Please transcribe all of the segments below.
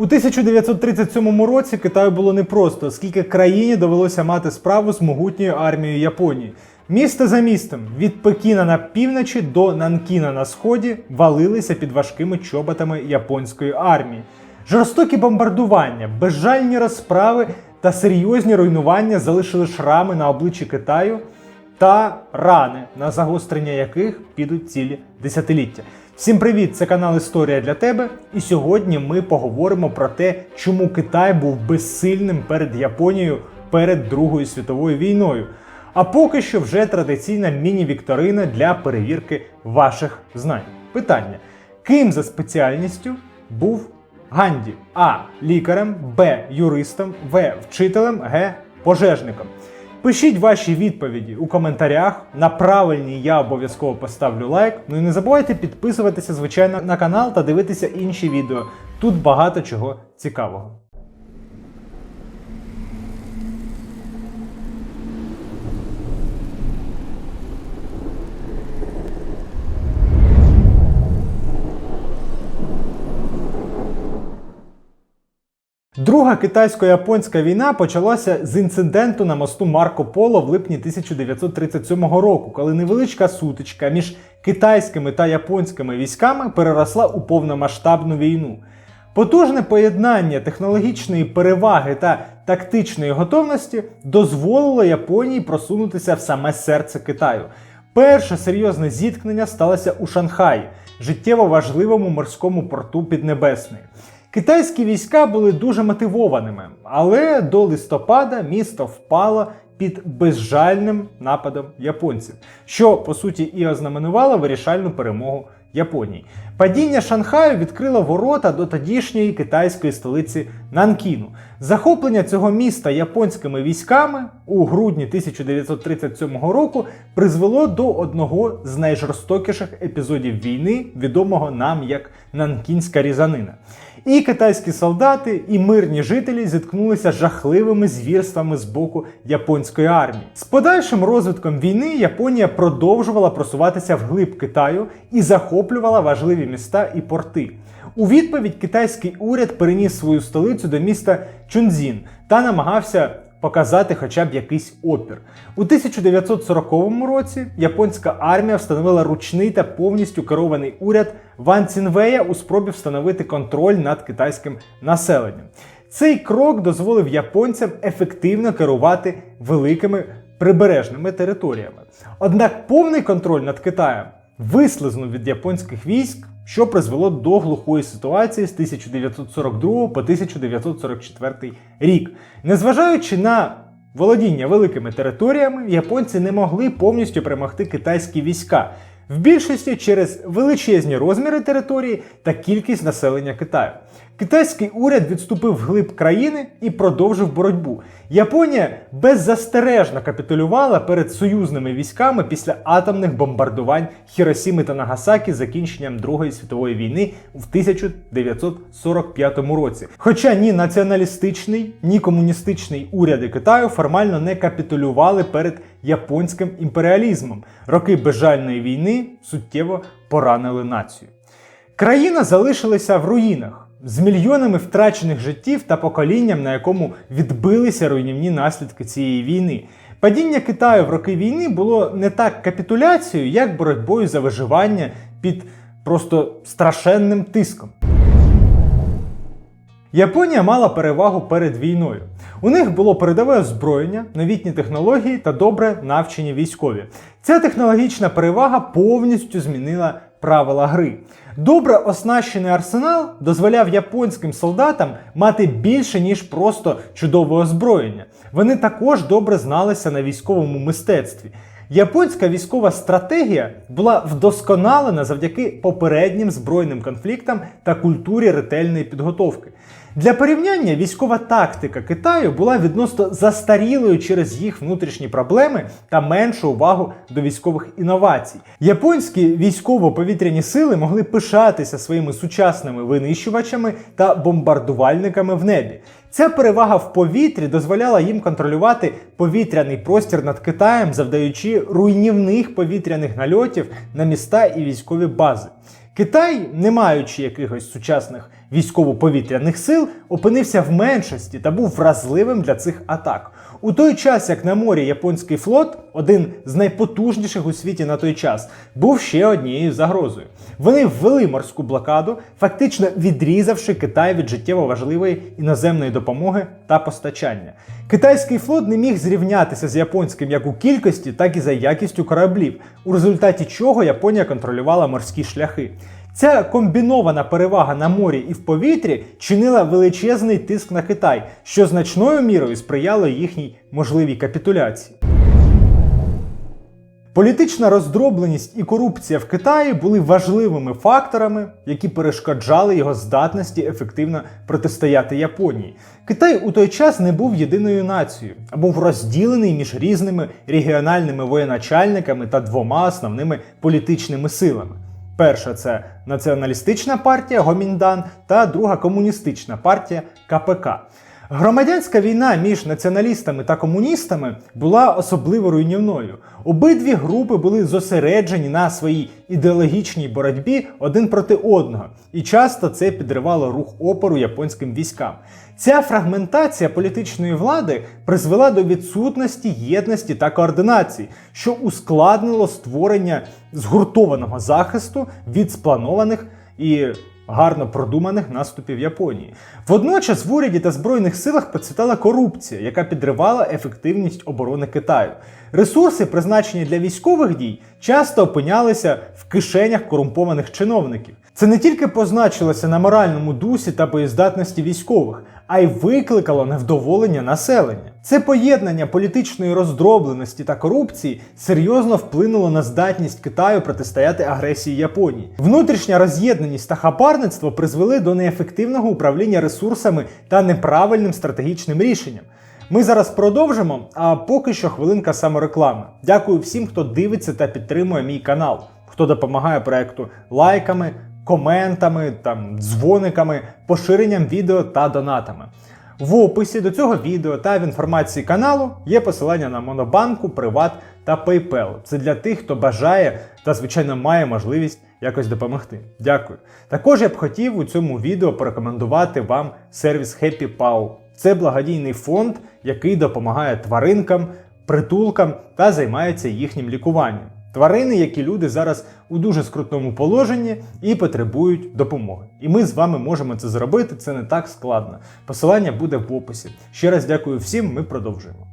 У 1937 році Китаю було непросто, оскільки країні довелося мати справу з могутньою армією Японії. Місто за містом від Пекіна на півночі до Нанкіна на сході валилися під важкими чоботами японської армії. Жорстокі бомбардування, безжальні розправи та серйозні руйнування залишили шрами на обличчі Китаю та рани, на загострення яких підуть цілі десятиліття. Всім привіт! Це канал Історія для тебе. І сьогодні ми поговоримо про те, чому Китай був безсильним перед Японією перед Другою світовою війною. А поки що вже традиційна міні-вікторина для перевірки ваших знань. Питання: ким за спеціальністю був Ганді? А. Лікарем, Б. Юристом, В. Вчителем, Г. Пожежником. Пишіть ваші відповіді у коментарях. На правильні я обов'язково поставлю лайк. Ну і не забувайте підписуватися, звичайно, на канал та дивитися інші відео. Тут багато чого цікавого. Друга китайсько-японська війна почалася з інциденту на мосту Марко Поло в липні 1937 року, коли невеличка сутичка між китайськими та японськими військами переросла у повномасштабну війну. Потужне поєднання технологічної переваги та тактичної готовності дозволило Японії просунутися в саме серце Китаю. Перше серйозне зіткнення сталося у Шанхаї, життєво важливому морському порту Піднебесної. Китайські війська були дуже мотивованими, але до листопада місто впало під безжальним нападом японців, що по суті і ознаменувало вирішальну перемогу Японії. Падіння Шанхаю відкрило ворота до тодішньої китайської столиці Нанкіну. Захоплення цього міста японськими військами у грудні 1937 року призвело до одного з найжорстокіших епізодів війни, відомого нам як Нанкінська різанина. І китайські солдати, і мирні жителі зіткнулися з жахливими звірствами з боку японської армії. З подальшим розвитком війни Японія продовжувала просуватися вглиб Китаю і захоплювала важливі міста і порти. У відповідь китайський уряд переніс свою столицю до міста Чунзін та намагався показати хоча б якийсь опір. У 1940 році японська армія встановила ручний та повністю керований уряд Ван Цінвея у спробі встановити контроль над китайським населенням. Цей крок дозволив японцям ефективно керувати великими прибережними територіями. Однак повний контроль над Китаєм вислизнув від японських військ, що призвело до глухої ситуації з 1942 по 1944 рік. Незважаючи на володіння великими територіями, японці не могли повністю перемогти китайські війська. В більшості через величезні розміри території та кількість населення Китаю. Китайський уряд відступив вглиб країни і продовжив боротьбу. Японія беззастережно капітулювала перед союзними військами після атомних бомбардувань Хіросіми та Нагасакі закінченням Другої світової війни в 1945 році. Хоча ні націоналістичний, ні комуністичний уряди Китаю формально не капітулювали перед японським імперіалізмом. Роки безжальної війни суттєво поранили націю. Країна залишилася в руїнах з мільйонами втрачених життів та поколінням, на якому відбилися руйнівні наслідки цієї війни. Падіння Китаю в роки війни було не так капітуляцією, як боротьбою за виживання під просто страшенним тиском. Японія мала перевагу перед війною. У них було передове озброєння, новітні технології та добре навчені військові. Ця технологічна перевага повністю змінила правила гри. Добре оснащений арсенал дозволяв японським солдатам мати більше, ніж просто чудове озброєння. Вони також добре зналися на військовому мистецтві. Японська військова стратегія була вдосконалена завдяки попереднім збройним конфліктам та культурі ретельної підготовки. Для порівняння військова тактика Китаю була відносно застарілою через їх внутрішні проблеми та меншу увагу до військових інновацій. Японські військово-повітряні сили могли пишатися своїми сучасними винищувачами та бомбардувальниками в небі. Ця перевага в повітрі дозволяла їм контролювати повітряний простір над Китаєм, завдаючи руйнівних повітряних нальотів на міста і військові бази. Китай, не маючи якихось сучасних військово-повітряних сил опинився в меншості та був вразливим для цих атак. У той час, як на морі японський флот, один з найпотужніших у світі на той час, був ще однією загрозою. Вони ввели морську блокаду, фактично відрізавши Китай від життєво важливої іноземної допомоги та постачання. Китайський флот не міг зрівнятися з японським як у кількості, так і за якістю кораблів, у результаті чого Японія контролювала морські шляхи. Ця комбінована перевага на морі і в повітрі чинила величезний тиск на Китай, що значною мірою сприяло їхній можливій капітуляції. Політична роздробленість і корупція в Китаї були важливими факторами, які перешкоджали його здатності ефективно протистояти Японії. Китай у той час не був єдиною нацією, а був розділений між різними регіональними воєначальниками та двома основними політичними силами. Перша це націоналістична партія Гоміндан та друга комуністична партія КПК. Громадянська війна між націоналістами та комуністами була особливо руйнівною. Обидві групи були зосереджені на своїй ідеологічній боротьбі один проти одного, і часто це підривало рух опору японським військам. Ця фрагментація політичної влади призвела до відсутності єдності та координації, що ускладнило створення згуртованого захисту від спланованих і гарно продуманих наступів Японії. Водночас в уряді та збройних силах процвітала корупція, яка підривала ефективність оборони Китаю. Ресурси, призначені для військових дій, часто опинялися в кишенях корумпованих чиновників. Це не тільки позначилося на моральному дусі та боєздатності військових, а й викликало невдоволення населення. Це поєднання політичної роздробленості та корупції серйозно вплинуло на здатність Китаю протистояти агресії Японії. Внутрішня роз'єднаність та хабарництво призвели до неефективного управління ресурсами та неправильним стратегічним рішенням. Ми зараз продовжимо, а поки що хвилинка самореклами. Дякую всім, хто дивиться та підтримує мій канал, хто допомагає проекту лайками, коментами, там, дзвониками, поширенням відео та донатами. В описі до цього відео та в інформації каналу є посилання на Монобанку, Приват та PayPal. Це для тих, хто бажає та, звичайно, має можливість якось допомогти. Дякую. Також я б хотів у цьому відео порекомендувати вам сервіс Happy Paw. Це благодійний фонд, який допомагає тваринкам, притулкам та займається їхнім лікуванням. Тварини, які люди зараз у дуже скрутному положенні і потребують допомоги. І ми з вами можемо це зробити, це не так складно. Посилання буде в описі. Ще раз дякую всім, ми продовжуємо.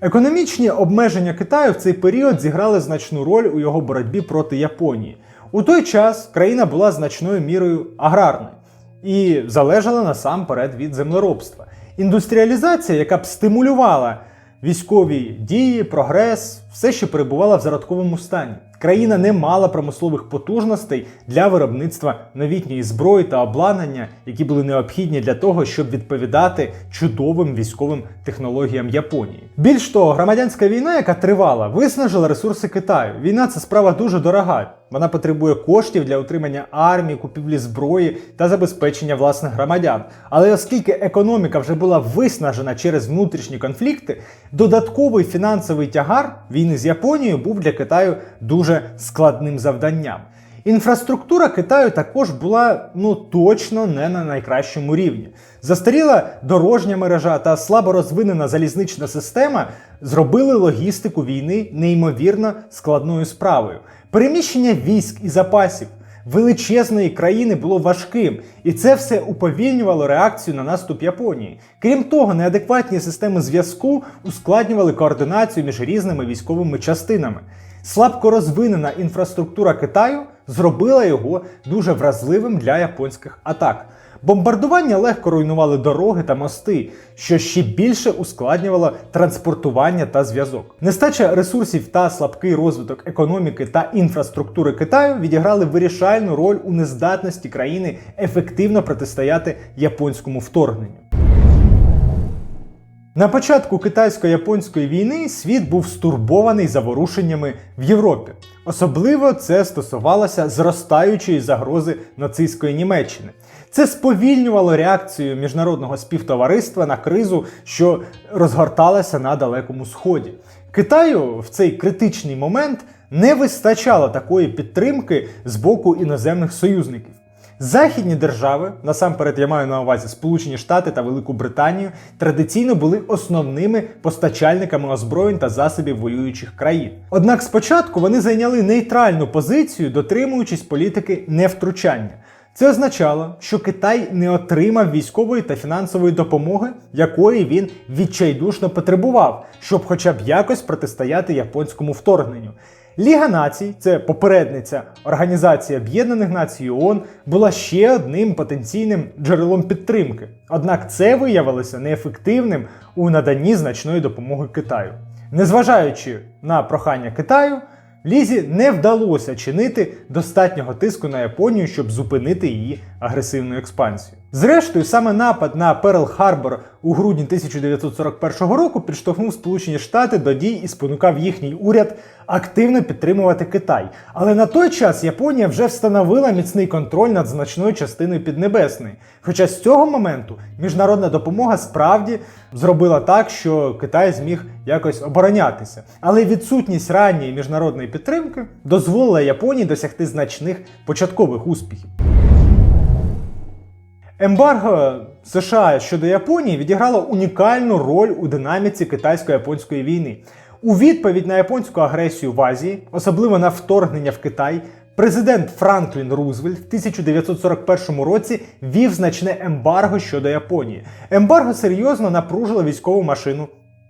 Економічні обмеження Китаю в цей період зіграли значну роль у його боротьбі проти Японії. У той час країна була значною мірою аграрною і залежала насамперед від землеробства. Індустріалізація, яка б стимулювала військові дії, прогрес, все ще перебувала в зародковому стані. Країна не мала промислових потужностей для виробництва новітньої зброї та обладнання, які були необхідні для того, щоб відповідати чудовим військовим технологіям Японії. Більш того, громадянська війна, яка тривала, виснажила ресурси Китаю. Війна це справа дуже дорога. Вона потребує коштів для утримання армії, купівлі зброї та забезпечення власних громадян. Але оскільки економіка вже була виснажена через внутрішні конфлікти, додатковий фінансовий тягар війни з Японією був для Китаю дуже складним завданням. Інфраструктура Китаю також була ну точно не на найкращому рівні. Застаріла дорожня мережа та слабо розвинена залізнична система зробили логістику війни неймовірно складною справою. Переміщення військ і запасів величезної країни було важким, і це все уповільнювало реакцію на наступ Японії. Крім того, неадекватні системи зв'язку ускладнювали координацію між різними військовими частинами. Слабко розвинена інфраструктура Китаю зробила його дуже вразливим для японських атак. Бомбардування легко руйнували дороги та мости, що ще більше ускладнювало транспортування та зв'язок. Нестача ресурсів та слабкий розвиток економіки та інфраструктури Китаю відіграли вирішальну роль у нездатності країни ефективно протистояти японському вторгненню. На початку китайсько-японської війни світ був стурбований заворушеннями в Європі. Особливо це стосувалося зростаючої загрози нацистської Німеччини. Це сповільнювало реакцію міжнародного співтовариства на кризу, що розгорталася на Далекому Сході. Китаю в цей критичний момент не вистачало такої підтримки з боку іноземних союзників. Західні держави, насамперед я маю на увазі Сполучені Штати та Велику Британію, традиційно були основними постачальниками озброєнь та засобів воюючих країн. Однак спочатку вони зайняли нейтральну позицію, дотримуючись політики невтручання. Це означало, що Китай не отримав військової та фінансової допомоги, якої він відчайдушно потребував, щоб хоча б якось протистояти японському вторгненню. Ліга націй, це попередниця Організації Об'єднаних Націй ООН, була ще одним потенційним джерелом підтримки. Однак це виявилося неефективним у наданні значної допомоги Китаю. Незважаючи на прохання Китаю, Лізі не вдалося чинити достатнього тиску на Японію, щоб зупинити її агресивну експансію. Зрештою, саме напад на Перл Харбор у грудні 1941 року підштовхнув Сполучені Штати до дій і спонукав їхній уряд активно підтримувати Китай. Але на той час Японія вже встановила міцний контроль над значною частиною Піднебесної. Хоча з цього моменту міжнародна допомога справді зробила так, що Китай зміг якось оборонятися. Але відсутність ранньої міжнародної підтримки дозволила Японії досягти значних початкових успіхів. Ембарго США щодо Японії відіграло унікальну роль у динаміці китайсько-японської війни. У відповідь на японську агресію в Азії, особливо на вторгнення в Китай, президент Франклін Рузвельт в 1941 році вів значне ембарго щодо Японії. Ембарго серйозно напружило військову машину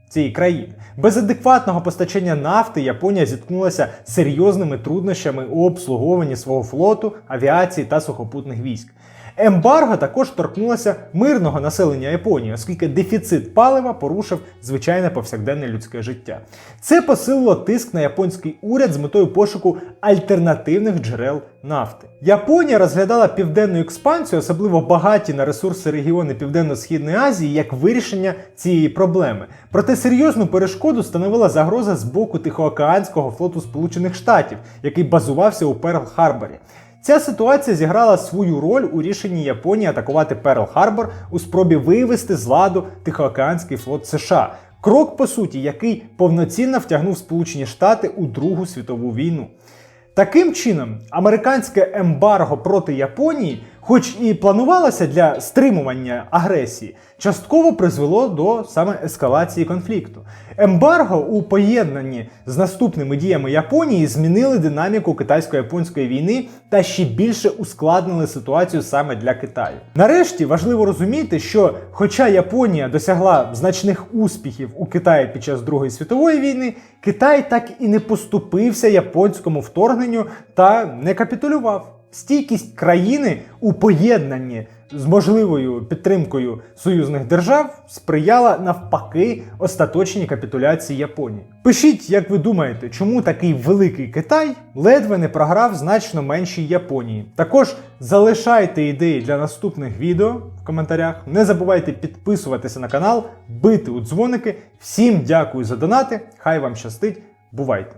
цієї країни. Без адекватного постачання нафти Японія зіткнулася з серйозними труднощами у обслуговуванні свого флоту, авіації та сухопутних військ. Ембарго також торкнулося мирного населення Японії, оскільки дефіцит палива порушив звичайне повсякденне людське життя. Це посилило тиск на японський уряд з метою пошуку альтернативних джерел нафти. Японія розглядала південну експансію, особливо багаті на ресурси регіони Південно-Східної Азії, як вирішення цієї проблеми. Проте серйозну перешкоду становила загроза з боку Тихоокеанського флоту Сполучених Штатів, який базувався у Перл-Харборі. Ця ситуація зіграла свою роль у рішенні Японії атакувати Перл-Харбор у спробі вивести з ладу Тихоокеанський флот США. Крок, по суті, який повноцінно втягнув Сполучені Штати у Другу світову війну. Таким чином, американське ембарго проти Японії, хоч і планувалося для стримування агресії, частково призвело до саме ескалації конфлікту. Ембарго у поєднанні з наступними діями Японії змінили динаміку китайсько-японської війни та ще більше ускладнили ситуацію саме для Китаю. Нарешті важливо розуміти, що, хоча Японія досягла значних успіхів у Китаї під час Другої світової війни, Китай так і не поступився японському вторгненню та не капітулював. Стійкість країни у поєднанні з можливою підтримкою союзних держав сприяла навпаки остаточній капітуляції Японії. Пишіть, як ви думаєте, чому такий великий Китай ледве не програв значно меншій Японії. Також залишайте ідеї для наступних відео в коментарях. Не забувайте підписуватися на канал, бити у дзвоники. Всім дякую за донати. Хай вам щастить. Бувайте!